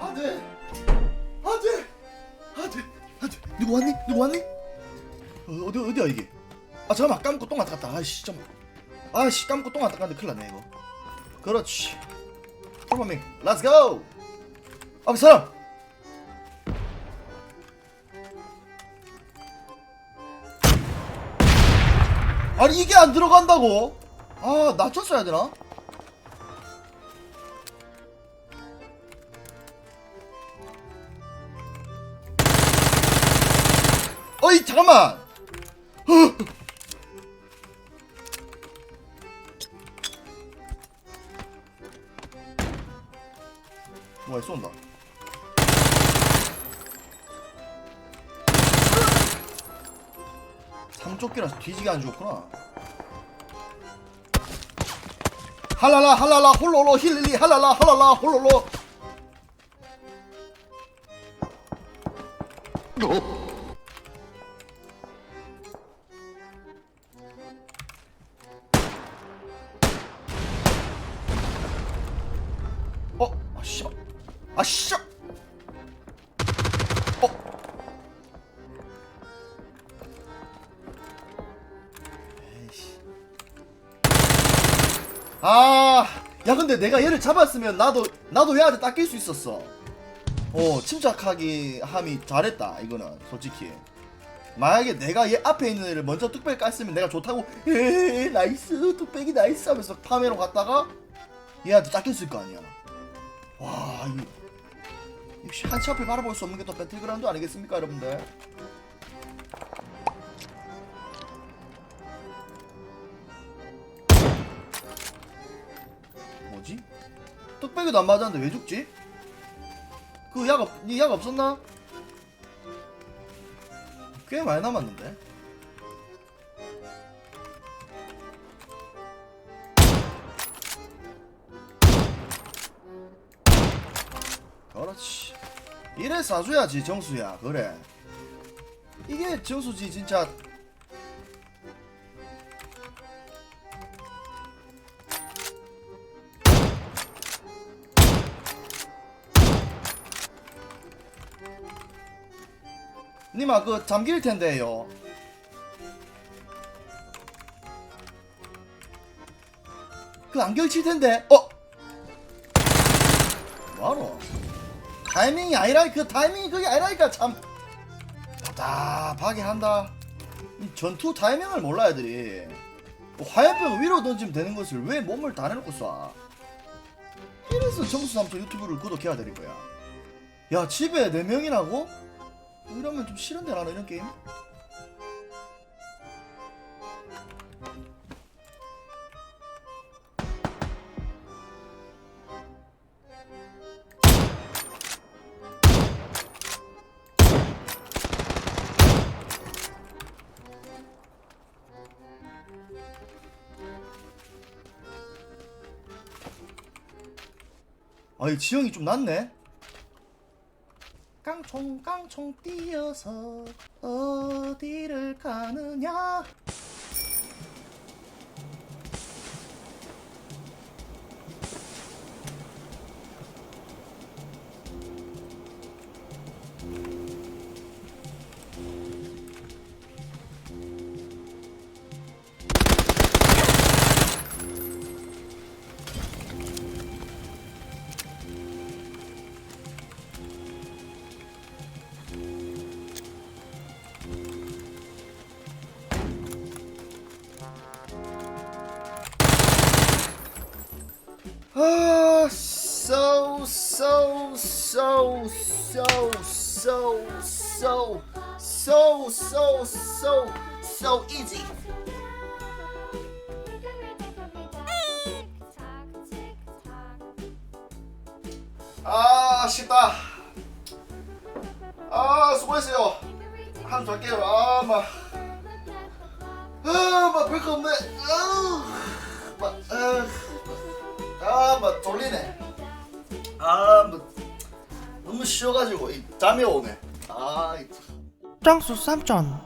안돼 안돼 안돼 안돼 누구 왔니? 누구 왔니? 어, 어디 어디야 이게 아 잠깐만. 까먹고 똥안 닦았다. 아이씨 잠깐 아이씨 까먹고 똥안 닦았는데 큰일 났네 이거. 그렇지. 풀파밍 렛츠 고! 앞에 사람 아니 이게 안 들어간다고? 아 낮췄어야 되나? 어이 잠깐만! 뭐야 쏜다 삼조끼라서 뒤지게 안 죽었구나 할랄라 할랄라 홀로로 힐리 할랄라 할랄라 홀로로 어? 아씨 아씨 아, 야 근데 내가 얘를 잡았으면 나도 나도 얘한테 닦일 수 있었어. 어, 침착하게 함이 잘했다. 이거는 솔직히. 만약에 내가 얘 앞에 있는 애를 먼저 뚝배기 깠으면 내가 좋다고 에 나이스 뚝배기 나이스 하면서 파메로 갔다가 얘한테 닦였을 거 아니야. 와, 이 역시 한치 앞을 바라볼 수 없는 게 또 배틀그라운드 아니겠습니까, 여러분들? 뭐지? 뚝배기도 안 맞았는데 왜 죽지? 그 약, 없, 니약 없었나? 꽤 많이 남았는데? 그렇지. 이래 사줘야지, 정수야. 그래. 이게 정수지, 진짜. 님아, 그, 잠길 텐데요. 그안 결칠 텐데, 어? 뭐하노? 타이밍이 아니라, 그 타이밍이 그게 아니라니까, 참. 답답하게 한다. 이 전투 타이밍을 몰라, 애들이. 뭐 화염병 위로 던지면 되는 것을 왜 몸을 다 내놓고 쏴? 이래서 정수 삼촌 유튜브를 구독해야 되는 거야. 야, 집에 4명이라고? 이러면 좀 싫은데 나는 이런 게임? 아이 지형이 좀 낫네 깡총 깡총 뛰어서 어디를 가느냐 Ah, so, so, so, so, so, so, so, so, so, so easy. 아, 아쉽다. 아, 수고했어요. 한잔 잘게요. 아, 막. 아, 막 별거 없네. 아우, 막, 아. 아, 뭐 졸리네. 아, 뭐 너무 쉬어가지고 이 잠이 오네. 아, 이 참. 짱수 삼촌